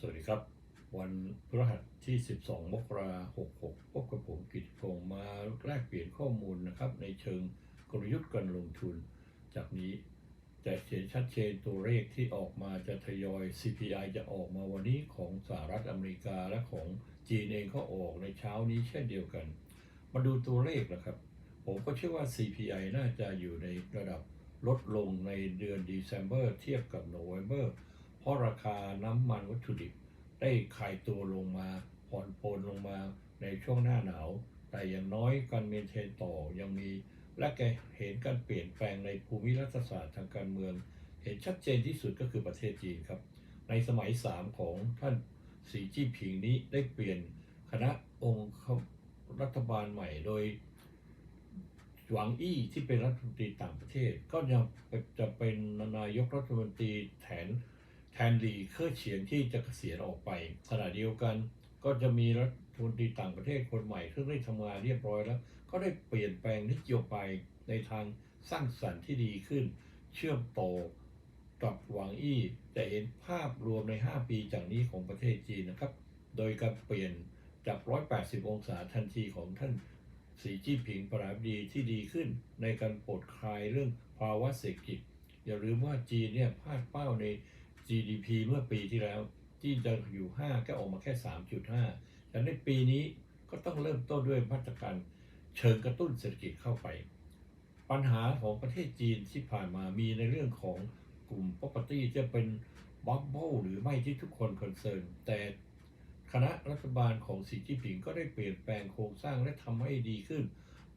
สวัสดีครับ วันพฤหัสที่ 12 มกราคม 66 พบกับผมกิตพงษ์มาแลกเปลี่ยนข้อมูลนะครับ ในเชิงกลยุทธ์การลงทุน จากนี้จะเห็นชัดเจนตัวเลขที่ออกมาจะทยอย CPI จะออกมาวันนี้ของสหรัฐอเมริกาและของจีนเองก็ออกในเช้านี้เช่นเดียวกัน มาดูตัวเลขนะครับ ผมก็เชื่อว่า CPI น่าจะอยู่ในระดับลดลงในเดือน December เทียบกับ November เพราะราคาน้ำมันวัตถุดิบได้คลายตัวลงมาผ่อนปลนลงมาในช่วงหน้าหนาว แต่อย่างน้อยการเมนเทนต่อยังมี และแกเห็นการเปลี่ยนแปลงในภูมิรัฐศาสตร์ทางการเมือง เห็นชัดเจนที่สุดก็คือประเทศจีนครับ ในสมัย 3 ของท่านสีจิ้นผิงนี้ได้เปลี่ยนคณะองค์รัฐบาลใหม่โดยหวังอี้ที่เป็นรัฐมนตรีต่างประเทศ ก็ยังจะเป็นนายกรัฐมนตรีแทน แทนลีเคอร์เฉียนที่จะเกษียณออกไป ขณะเดียวกันก็จะมีรัฐมนตรีต่างประเทศคนใหม่ซึ่งได้ทำงานเรียบร้อยแล้ว ก็ได้เปลี่ยนแปลงนโยบายในทางสร้างสรรค์ที่ดีขึ้น เชื่อมต่อกับหวังอี้จะเห็นภาพรวมใน 5 ปีจากนี้ของประเทศจีนนะครับ โดยการเปลี่ยนจาก 180 องศาทันทีของท่านสีจิ้ผิงประธานาธิบดีที่ดีขึ้น ในการปลดคลายเรื่องภาวะเศรษฐกิจ อย่าลืมว่าจีนเนี่ยพลาดเป้าใน GDP เมื่อปีที่แล้วที่จะอยู่ 5 ก็ออกมาแค่ 3.5แต่ในปีนี้ก็ต้องเริ่มต้นด้วยมาตรการเชิงกระตุ้นเศรษฐกิจเข้าไป ปัญหาของประเทศจีนที่ผ่านมามีในเรื่องของกลุ่ม property จะเป็นบับเบิลหรือไม่ที่ทุกคนคอนเซิร์นแต่คณะรัฐบาลของสีจิ้นผิงก็ได้เปลี่ยนแปลงโครงสร้างและทำให้ดีขึ้น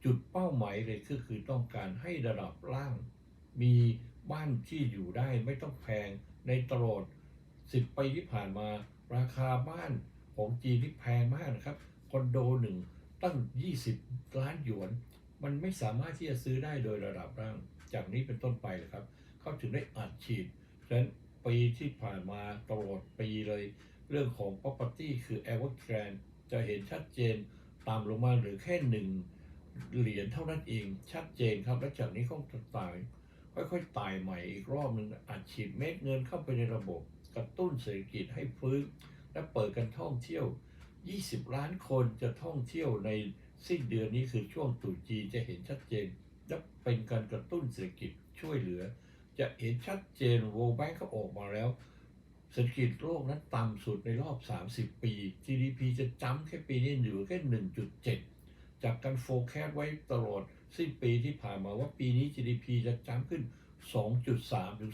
จุดเป้าหมายเลยก็คือต้องการให้ระดับล่าง มีบ้านที่อยู่ได้ไม่ต้องแพง ในตลอด10ปีที่ผ่านมาราคาบ้านของจีนที่แพงมากนะครับคอนโดหนึ่งตั้ง 20 ล้านหยวน มันไม่สามารถที่จะซื้อได้โดยระดับล่าง จากนี้เป็นต้นไปเลยครับ เขาถึงได้อัดฉีดฉะนั้นปีที่ผ่านมาตลอดปีเลย เรื่องของ property คือ e v e r g r a n d จะเห็นชัดเจนตามลงมาหรือแค่หนึ่งเหรียญเท่านั้นเองชัดเจนครับ และจากนี้เขาจะตาย ค่อยๆตายใหม่อีกรอบหนึ่งอัดฉีดเม็ดเงินเข้าไปในระบบ กระตุ้นเศรษฐกิจให้ฟื้นและเปิดกันท่องเที่ยว 20 ล้านคนจะท่องเที่ยวในสิ้นเดือนนี้คือช่วงตรุษจีนจะเห็นชัดเจนและเป็นการกระตุ้นเศรษฐกิจช่วยเหลือ จะเห็นชัดเจน World Bank เขาออกมาแล้ว เศรษฐกิจโลกนั้นต่ำสุดในรอบ 30 ปี GDP จะจ้ำแค่ปีนี้อยู่แค่ 1.7 จากการโฟกัสไว้ตลอด สิ้นปีที่ผ่านมาว่าปีนี้ GDP จะจ้ำขึ้น 2.3 ถึง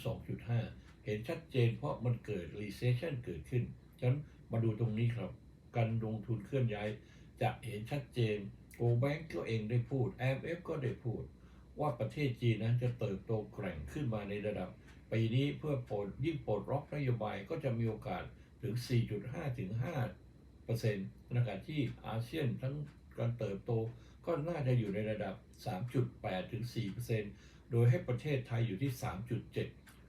2.5 เห็นชัดเจนเพราะมันเกิด recession เกิดขึ้น ฉะนั้นมาดูตรงนี้ครับ การลงทุนเคลื่อนย้าย จะเห็นชัดเจน Go Bank ก็เองได้พูด IMF ก็ได้พูด ว่าประเทศจีนนั้นจะเติบโตแกร่งขึ้นมาในระดับ ปีนี้เพื่อปลดยิ่งปลดล็อกนโยบายก็จะมีโอกาสถึง 4.5 ถึง5เปอร์เซ็นต์ขณะที่อาเซียนทั้งการเติบโต ก็น่าจะอยู่ในระดับ 3.8 ถึง4เปอร์เซ็นต์โดยให้ประเทศไทยอยู่ที่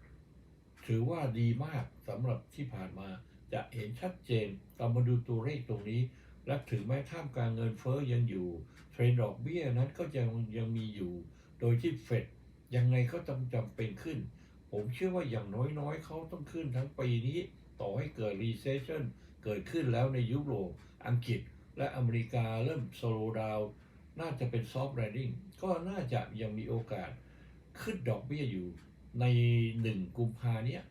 3.7 ถือว่าดีมากสำหรับที่ผ่านมาจะเห็นชัดเจนเรามาดูตัวเลขตรงนี้ และถึงแม้ท่ามกลางเงินเฟ้อยังอยู่ เทรนด์ดอกเบี้ยนั้นก็ยังยังมีอยู่ โดยที่เฟดยังไงก็ต้องจำเป็นขึ้น ผมเชื่อว่าอย่างน้อยๆ เขาต้องขึ้นทั้งปีนี้ ต่อให้เกิด recession เกิดขึ้นแล้วในยุโรป อังกฤษ และอเมริกาเริ่ม slow down น่าจะเป็น soft landing ก็น่าจะยังมีโอกาสขึ้นดอกเบี้ยอยู่ใน 1 กุมภาเนี้ย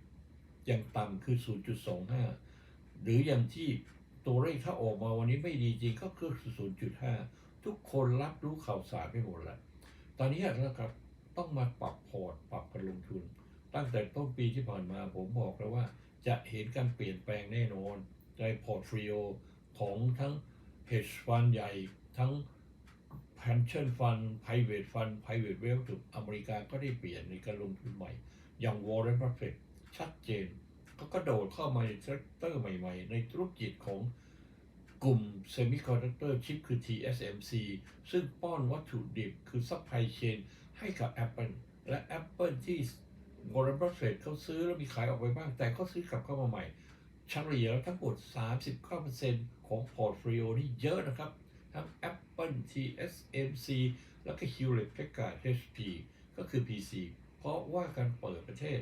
ย่างต่ำคือ 0.25 หรืออย่างที่ตัวเลขถ้าออกมาวันนี้ไม่ดีจริงก็คือ 0.5 ทุกคนรับรู้ข่าวสารไปหมดแล้ว ตอนนี้นะครับต้องมาปรับพอร์ตปรับการลงทุน ตั้งแต่ต้นปีที่ผ่านมาผมบอกแล้วว่า จะเห็นการเปลี่ยนแปลงแน่นอนในพอร์ตฟ l โอของทั้ง hedge fund ใหญ่ทั้ง pension fund private fund private wealth ถึงอเมริกาก็ได้เปลี่ยนในการลงทุนใหม่ อย่าง Warren Buffett ชัดเจนก็กระโดดเข้ามาในเซกเตอร์ใหม่ ๆ ในธุรกิจของกลุ่ม Semiconductor Chip คือ TSMC ซึ่งป้อนวัตถุดิบคือ supply chain ให้กับ Apple และ Apple ที่ Warren Buffett เขาซื้อแล้วมีขายออกไปบ้าง แต่เขาซื้อกลับเข้ามาใหม่เฉลี่ยแล้วทั้งหมด 39%ของพอร์ตโฟลิโอนี่เยอะนะครับ ทั้ง Apple TSMC แล้วก็ Hewlett Packard HP ก็คือ PC เพราะว่าการเปิดประเทศ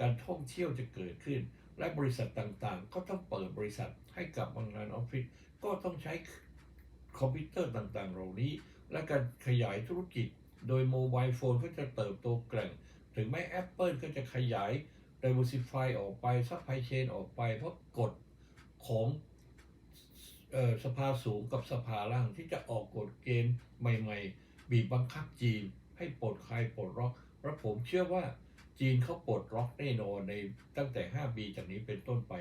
การท่องเที่ยวจะเกิดขึ้น และบริษัทต่างๆ ก็ต้องเปิดบริษัทให้กับพนักงานออฟฟิศก็ต้องใช้คอมพิวเตอร์ต่างๆ เหล่านี้ และการขยายธุรกิจ โดยโมบายโฟนก็จะเติบโตแกร่ง ถึงแม้ Apple ก็จะขยาย diversify ออกไป supply chain ออกไป เพราะกฎของ สภาสูงกับสภาล่างที่จะออกกฎเกณฑ์ใหม่ๆ บีบบังคับจีนให้ปลดคลายปลดล็อกและผมเชื่อว่าจีนเขาปลดล็อกแน่นอนในตั้งแต่ 5 ปีจากนี้เป็นต้นไป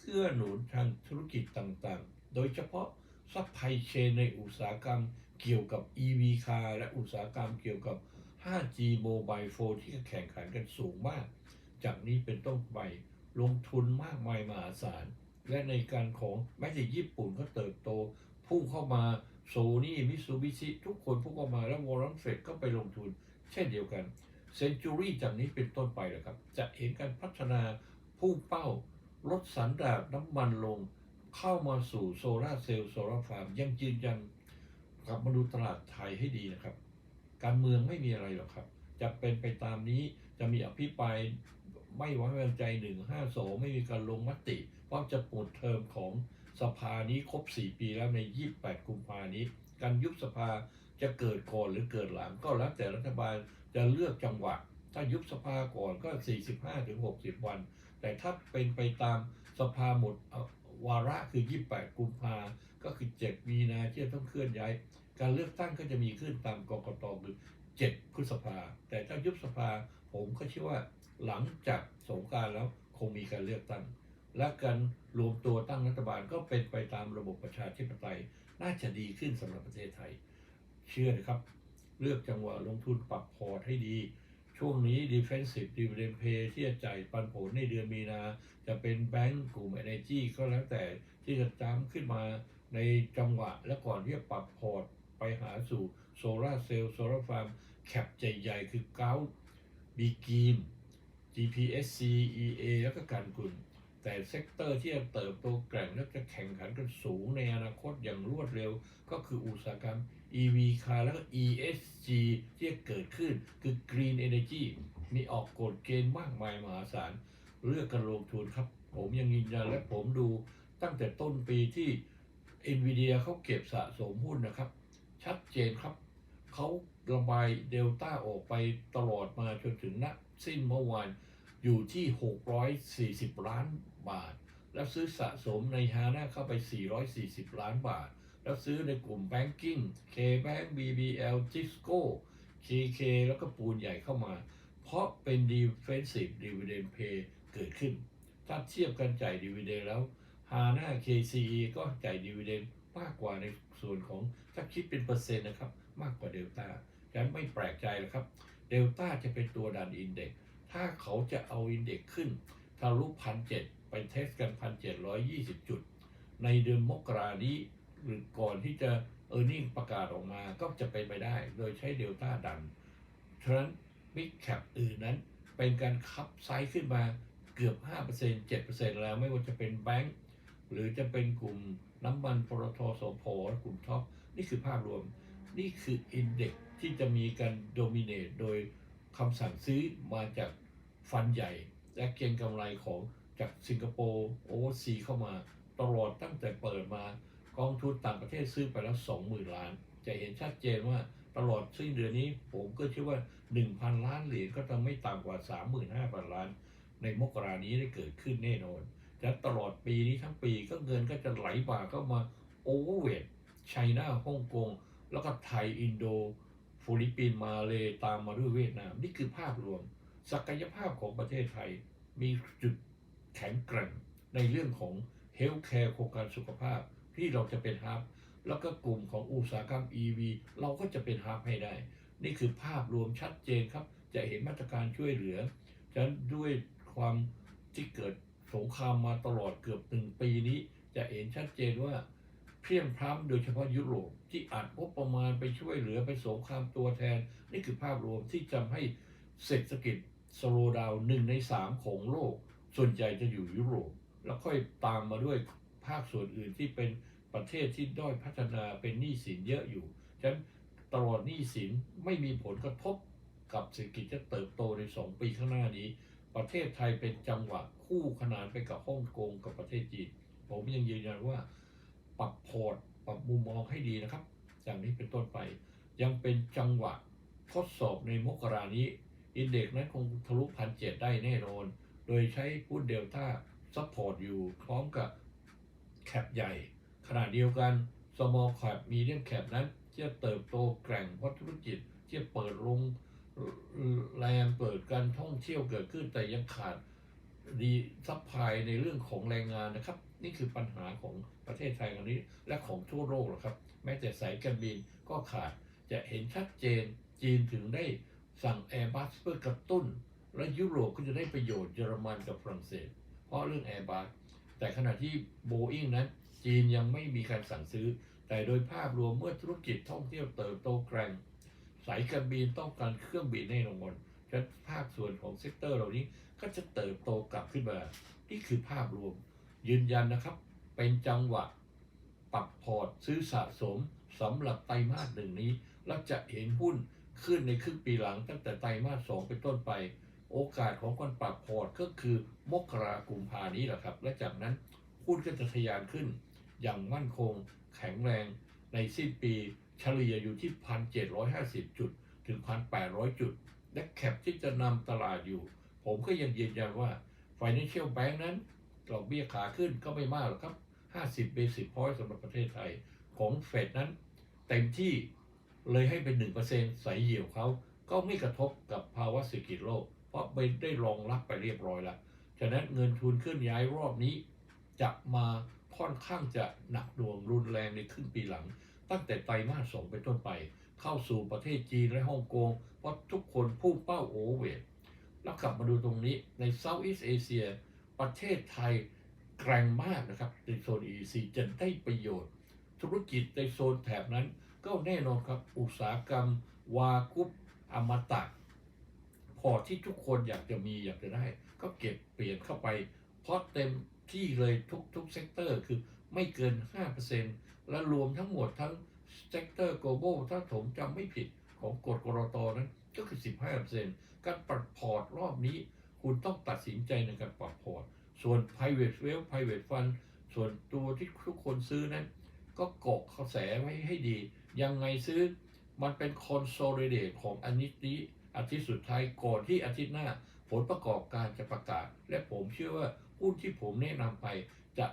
เพื่อหนุนทางธุรกิจต่างๆ โดยเฉพาะซัพพลายเชนในอุตสาหกรรมเกี่ยวกับ EV คาร์และอุตสาหกรรมเกี่ยวกับ 5G Mobile Phone ที่แข่งขันกันสูงมาก จากนี้เป็นต้นไปลงทุนมากมายมหาศาล และในการของแม้แต่ญี่ปุ่นก็เติบโต พุ่งเข้ามาโซนี่มิซูบิชิทุกคนพุ่งเข้ามาแล้ววอร์ n นเฟดก็ไปลงทุน เช่นเดียวกันเซนจูรี่จากนี้เป็นต้นไปเลยครับ จะเห็นการพัฒนาพุ่งเป้าลดสันดาบน้ำมันลง เข้ามาสู่โซลาร์เซลล์โซลาร์ฟาร์มยังยืนยันกลับมาดูตลาดไทยให้ดีนะครับ การเมืองไม่มีอะไรหรอกครับ จะเป็นไปตามนี้จะมีอภิปราย ไม่ไว้วางใจ152ไม่มีการลงมติเพราะจะหมดเทอมของสภานี้ครบ4ปีแล้วใน28กุมภานี้ การยุบสภาจะเกิดก่อนหรือเกิดหลังก็แล้วแต่รัฐบาลจะเลือกจังหวะ ถ้ายุบสภาก่อนก็ 45-60 วัน แต่ถ้าเป็นไปตามสภาหมดวาระคือ 28 กุมภาก็คือ 7 มีนาที่จะต้องเคลื่อนย้าย การเลือกตั้งก็จะมีขึ้นตามกรกตคือ 7 พฤษภา แต่ถ้ายุบสภาผมก็เชื่อว่าหลังจากสงการแล้วคงมีการเลือกตั้ง และการรวมตัวตั้งรัฐบาลก็เป็นไปตามระบบประชาธิปไตย น่าจะดีขึ้นสำหรับประเทศไทย เชื่อนะครับ เลือกจังหวะลงทุนปรับพอร์ตให้ดี ช่วงนี้ defensive dividend pay ที่จะจ่ายปันผลในเดือนมีนา จะเป็นแบงก์กลุ่ม energy ก็แล้วแต่ที่จะจ้ำขึ้นมาในจังหวะและก่อนที่จะปรับพอร์ตไปหาสู่ โซลาร์เซลล์โซลาร์ฟาร์มแคปใหญ่ๆ คือเกาบีกีน GPSC EA แล้วก็การกุลแต่เซกเตอร์ที่จะเติบโตแกร่งและจะแข่งขันกันสูงในอนาคตอย่างรวดเร็ว ก็คืออุตสาหกรรม EV car แล้วก็ ESG ที่จะเกิดขึ้นคือ Green Energy มีออกกฎเกณฑ์มากมายมหาศาล เลือกกันลงทุนครับ ผมยังยืนยันและผมดูตั้งแต่ต้นปีที่ NVIDIA เขาเก็บสะสมหุ้นนะครับ ชัดเจนครับ เขาระบายเดลต้าออกไปตลอดมาจนถึงณสิ้นเมื่อวานอยู่ที่ 640 ล้านบาท แล้วซื้อสะสมในฮาน่าเข้าไป 440 ล้านบาท แล้วซื้อในกลุ่ม Banking K-Bank BBL Tisco KK แล้วก็ปูนใหญ่เข้ามา เพราะเป็น Defensive Dividend Pay เกิดขึ้น ถ้าเทียบกันจ่ายดีเวเดนแล้วฮาน่า KCE ก็จ่ายดีเวเดนมากกว่าในส่วนของถ้าคิดเป็นเปอร์เซ็นต์นะครับ มากกว่าเดลต้าฉะนั้นไม่แปลกใจหรอกครับ เดลต้าจะเป็นตัวดันอินเด็กถ้าเขาจะเอาอินเด็กขึ้นทะลุพันเจ็ดไปเทสกันพันเจ็ดร้อยยี่สิบจุด ในเดือนมกรานี้หรือก่อนที่จะเออร์เน็งประกาศออกมาก็จะเป็นไปได้ โดยใช้เดลต้าดันฉะนั้นมิกแคปอื่นนั้นเป็นการคับไซส์ขึ้นมาเกือบ 5% 7%แล้วไม่ว่าจะเป็นแบงก์หรือจะเป็นกลุ่มน้ำมันปตทสพและกลุ่มท็อป นี่คือภาพรวม นี่คืออินเด็กที่จะมีการโดมิเนตโดยคำสั่งซื้อมาจากฟันใหญ่ และเก็งกำไรของจากสิงคโปร์โอเวอร์ซีเข้ามาตลอดตั้งแต่เปิดมากองทุนต่างประเทศซื้อไปแล้ว 20,000 ล้าน จะเห็นชัดเจนว่าตลอดสิ้นเดือนนี้ผมก็เชื่อว่า 1,000 ล้านเหรียญก็จะไม่ต่ำกว่า 35,000 ล้าน ในมกรานี้ได้เกิดขึ้นแน่นอนและตลอดปีนี้ทั้งปีก็เงินก็จะไหลบ่าเข้ามาโอเวอร์เวทไชน่าฮ่องกง แล้วก็ไทยอินโดฟิลิปปินส์มาเลยตามมาด้วยเวียดนาม นี่คือภาพรวม ศักยภาพของประเทศไทยมีจุดแข็งแกร่งในเรื่องของเฮลท์แคร์โครงการสุขภาพที่เราจะเป็นฮับ แล้วก็กลุ่มของอุตสาหกรรม EV เราก็จะเป็นฮับให้ได้ นี่คือภาพรวมชัดเจนครับ จะเห็นมาตรการช่วยเหลือฉะนั้นด้วยความที่เกิดสงครามมาตลอดเกือบหนึ่งปีนี้ จะเห็นชัดเจนว่า เพียงพร้ำโดยเฉพาะยุโรปที่อัดงบประมาณไปช่วยเหลือไปสงครามตัวแทน นี่คือภาพรวมที่จะให้เศรษฐกิจสโลว์ดาวน์หนึ่งในสามของโลก ส่วนใหญ่จะอยู่ยุโรป แล้วค่อยตามมาด้วยภาคส่วนอื่นที่เป็นประเทศที่ด้อยพัฒนาเป็นหนี้สินเยอะอยู่ฉะนั้นตลอดหนี้สินไม่มีผลกระทบกับเศรษฐกิจจะเติบโตใน 2 ปีข้างหน้านี้ ประเทศไทยเป็นจังหวะคู่ขนานไปกับฮ่องกงกับประเทศจีน ผมยังยืนยันว่า ปรับพอร์ตปรับมุมมองให้ดีนะครับ จากนี้เป็นต้นไปยังเป็นจังหวะทดสอบในมกรานี้ อินเด็กซ์นั้นคงทะลุพันเจ็ดได้แน่นอน โดยใช้หุ้นเดลต้าซัพพอร์ตอยู่พร้อมกับแคปใหญ่ ขณะเดียวกัน small cap medium cap นั้นจะเติบโตแกร่งเพราะธุรกิจที่จะเปิดลงแรงเปิดการท่องเที่ยวเกิดขึ้นแต่ยังขาด ดีซัพพลายในเรื่องของแรงงานนะครับ นี่คือปัญหาของประเทศไทยตอนนี้ และของทั่วโลกหรอครับ แม้แต่สายการบินก็ขาดจะเห็นชัดเจนจีนถึงได้สั่ง Airbus เพื่อกระตุ้น และยุโรปก็จะได้ประโยชน์เยอรมันกับฝรั่งเศส เพราะเรื่อง Airbus แต่ขณะที่ Boeing นั้นจีนยังไม่มีการสั่งซื้อ แต่โดยภาพรวมเมื่อธุรกิจท่องเที่ยวเติบโตแกร่งสายการบินต้องการเครื่องบินแน่นอน นั้นภาคส่วนของเซกเตอร์เหล่านี้ก็จะเติบโตกลับขึ้นมา นี่คือภาพรวม ยืนยันนะครับ เป็นจังหวะปรับพอร์ตซื้อสะสมสำหรับไตรมาสหนึ่งนี้และจะเห็นหุ้นขึ้นในครึ่งปีหลังตั้งแต่ไตรมาสสองเป็นต้นไป โอกาสของการปรับพอร์ตก็คือมกรากุมภานี้แหละครับ และจากนั้นหุ้นก็จะทะยานขึ้น อย่างมั่นคงแข็งแรงในสิ้นปีเฉลี่ยอยู่ที่ 1,750 จุด ถึง 1,800 จุด และแคปที่จะนำตลาดอยู่ ผมก็ยังยืนยันว่า Financial Bank นั้นดอกเบี้ยขาขึ้นก็ไม่มากหรอกครับ 50 Basic Point สำหรับประเทศไทย ของเฟดนั้น เต็มที่เลยให้เป็น 1%ใส่เหี่ยวเขาก็ไม่กระทบกับภาวะเศรษฐกิจโลก เพราะไปได้รองรับไปเรียบร้อยแล้วฉะนั้นเงินทุนขึ้นย้ายรอบนี้ จะมาค่อนข้างจะหนักหน่วงรุนแรงในครึ่งปีหลัง ตั้งแต่ไตรมาสสองเป็นต้นไป เข้าสู่ประเทศจีนและฮ่องกง เพราะทุกคนพุ่งเป้าโอเวอร์เวทแล้วกลับมาดูตรงนี้ในเซาท์อีสเอเชียประเทศไทยแกร่งมากนะครับ ในโซน EEC จะได้ประโยชน์ ธุรกิจในโซนแถบนั้น ก็แน่นอนครับ อุตสาหกรรม วากุปอมตะ พอที่ทุกคนอยากจะมีอยากจะได้ ก็เก็บเปลี่ยนเข้าไป เพราะเต็มที่เลยทุกทุกเซกเตอร์คือไม่เกิน 5%และรวมทั้งหมดทั้ง เซกเตอร์ global ถ้าผมจำไม่ผิดของกฎกรตนั้นก็คือ 15%การปรับพอร์ตรอบนี้ คุณต้องตัดสินใจในการปรับพอร์ต ส่วน private wealth private fund ส่วนตัวที่ทุกคนซื้อนั้น ก็เกาะกระแสไว้ให้ดี ยังไงซื้อมันเป็น consolidate ของอันนี้นี้อาทิตย์สุดท้ายก่อนที่อาทิตย์หน้า ผลประกอบการจะประกาศ และผมเชื่อว่าหุ้นที่ผมแนะนำไปจะ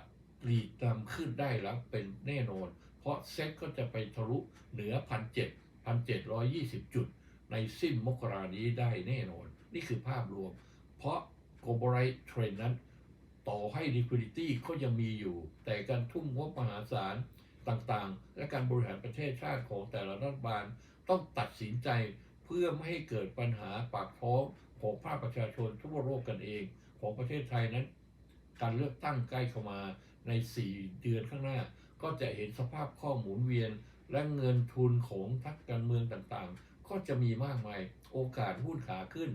รีดนำขึ้นได้แล้วเป็นแน่นอน เพราะเซ็ตก็จะไปทะลุเหนือพันเจ็ดพันเจ็ดร้อยยี่สิบจุด ในสิ้นมกรานี้ได้แน่นอน นี่คือภาพรวม เพราะ global trend นั้น ต่อให้ liquidity ก็ยังมีอยู่ แต่การทุ่มงบมหาศาลต่างๆ และการบริหารประเทศชาติของแต่ละรัฐบาลต้องตัดสินใจเพื่อไม่ให้เกิดปัญหาปากท้องของภาคประชาชนทั่วโลกกันเอง ของประเทศไทยนั้น การเลือกตั้งใกล้เข้ามาใน 4 เดือนข้างหน้า ก็จะเห็นสภาพข้อหมุนเวียน และเงินทุนของพรรคการเมืองต่างๆ ก็จะมีมากมาย โอกาสหุ้นขาขึ้น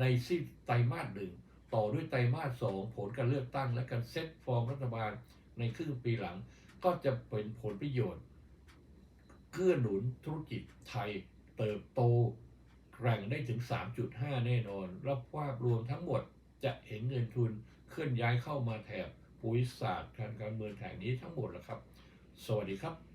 ในสิ้นไตรมาสหนึ่งต่อด้วยไตรมาสสองผลการเลือกตั้งและการเซ็ตฟอร์มรัฐบาลในครึ่งปีหลัง ก็จะเป็นผลประโยชน์เกื้อหนุนธุรกิจไทยเติบโตแกร่งได้ถึง 3.5 แน่นอน รับภาพรวมทั้งหมดจะเห็นเงินทุนเคลื่อนย้ายเข้ามาแถบภูมิศาสตร์การการเมืองแถบนี้ทั้งหมดแล้วครับ สวัสดีครับ